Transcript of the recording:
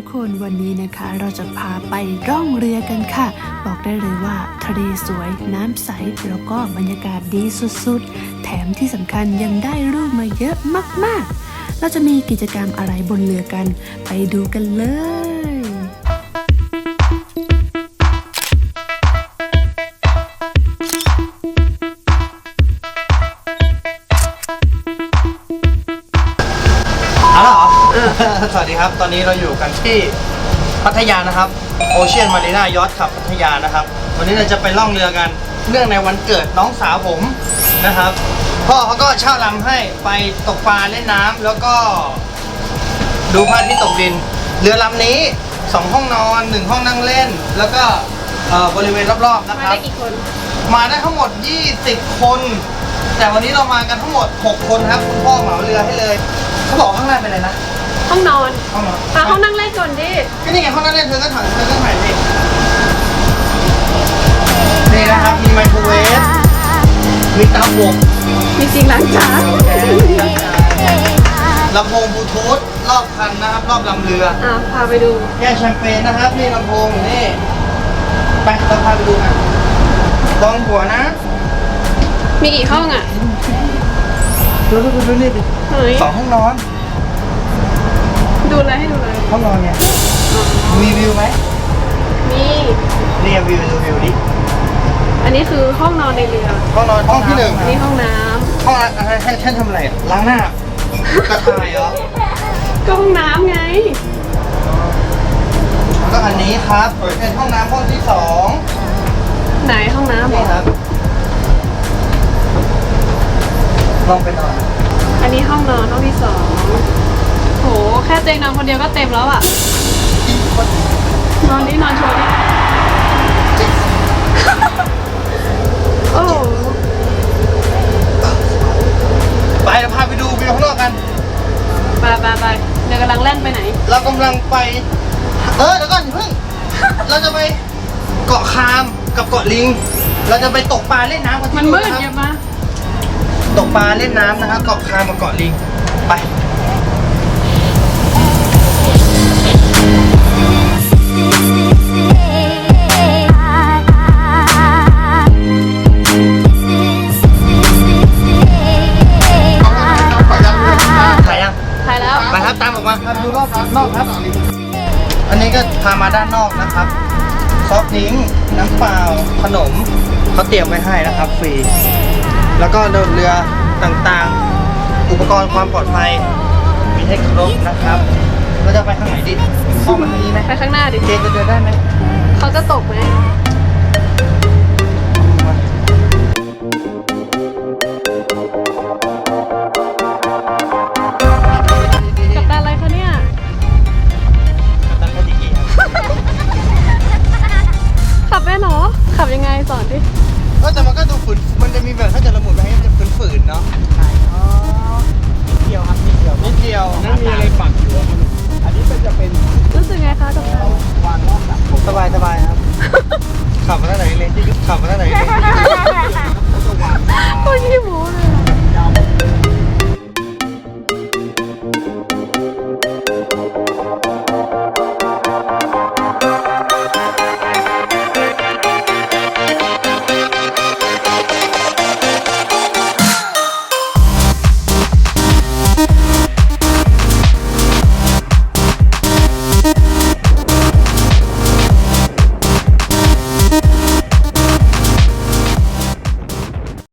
ทุกคนวันนี้นะคะเราจะพาไปร่องเรือกันค่ะ บอกได้เลยว่าทะเลสวยน้ำใส แล้วก็บรรยากาศดีสุดๆ แถมที่สำคัญยังได้รูปมาเยอะมากๆ เราจะมีกิจกรรมอะไรบนเรือกัน ไปดูกันเลยเอาละเหรอ สวัสดีครับ ตอนนี้เราอยู่กันที่พัทยานะครับ โอเชียนมารีนายอทขับพัทยานะครับ วันนี้เราจะไปล่องเรือกัน เนื่องในวันเกิดน้องสาวผมนะครับ พ่อเขาก็เช่าลำให้ไปตกปลาเล่นน้ำแล้วก็ ดูพระอาทิตย์ตกดิน เรือลำนี้สองห้องนอนหนึ่งห้องนั่งเล่น แล้วก็เอ่อบริเวณรอบๆนะครับมาได้ทั้งหมด 20 คน แต่วันนี้เรามากันทั้งหมด 6 คนครับ คุณพ่อเหมาเรือให้เลย เขาบอกข้างล่างเป็นอะไรนะห้องนอนห้องนอนพาห้องนั่งเล่นก่อนดิก็นี่ไงห้องนั่งเล่นเธอก็ถ่ายเธอก็ถ่ายสินี่นะครับ มีไมโครเวฟมีเตาอบมี จริงหลังจานลำโพงบลูทูธรอบคันนะครับ รอบลำเรือ อะพาไปดูแก้วแชมเปญนะครับนี่ลำโพงอยู่นี่ไปเราพาไปดูกันลองหัวนะมีกี่ห้องอะดูดูดูดูนี่ดิเฮ้ยสองห้องนอน ดูเลยให้ดูเลยห้องนอนเนี่ยมีวิวไหมมีนี่วิวดูวิวดิอันนี้คือห้องนอนในเรือห้องนอนห้องที่หนึ่งอันนี้ห้องน้ห้ องอะไรให้ท่านทำอะไรอะล้างหน้ากระต่ายเหรอำก็ห้องน้ำไง แล้วก็อันนี้ครับเป็นห้องน้ำห้องที่สองไหนห้องน้ำเหรนี่อครับลองไปนอนอันนี้ห้องนอนห้องที่สองโห แค่เตียงนอนคนเดียวก็เต็มแล้วอะ นอนนี่นอนโชว์นี่ ไปไปไปเดี๋ยวกำลังแล่นไปไหน เรากำลังไป เออเดี๋ยวก่อนอย่าเพิ่ง เราจะไปเกาะคามกับเกาะลิง เราจะไปตกปลาเล่นน้ำกันที่มันมืดะครับ อย่ามา ตกปลาเล่นน้ำนะครับเกาะคามกับเกาะลิง ไป ครับดูรอบนอกครับ อันนี้ก็พามาด้านนอกนะครับซอฟต์ดริงก์น้ำเปล่าขนมเขาเตรียมไว้ให้นะครับฟรี แล้วก็เดินเรือต่างๆ อุปกรณ์ความปลอดภัยมีให้ครบนะครับเราจะไปทางไหนดีอ้อมมาทางนี้ไหมไปข้างหน้าดิเจนจะเดินได้ไหมเขาจะตกไหม ขับยังไงสอนดิก็แต่มันก็ดูฝืนมันจะมีแบบถ้าจะระมุดไปให้มันจะฝืนฝืนๆเนาะใช่อ๋อนิดเดียวครับนิดเดียวนิดเดียวนั่นมีอะไรปักอยู่อันนี้มันจะเป็นรู้สึกไงคะกับการ วางรอบหลัสบายๆครับขับมาได้ไหนเลยที่ขับมาได้ไหนเลยคตรขี้หมูเลย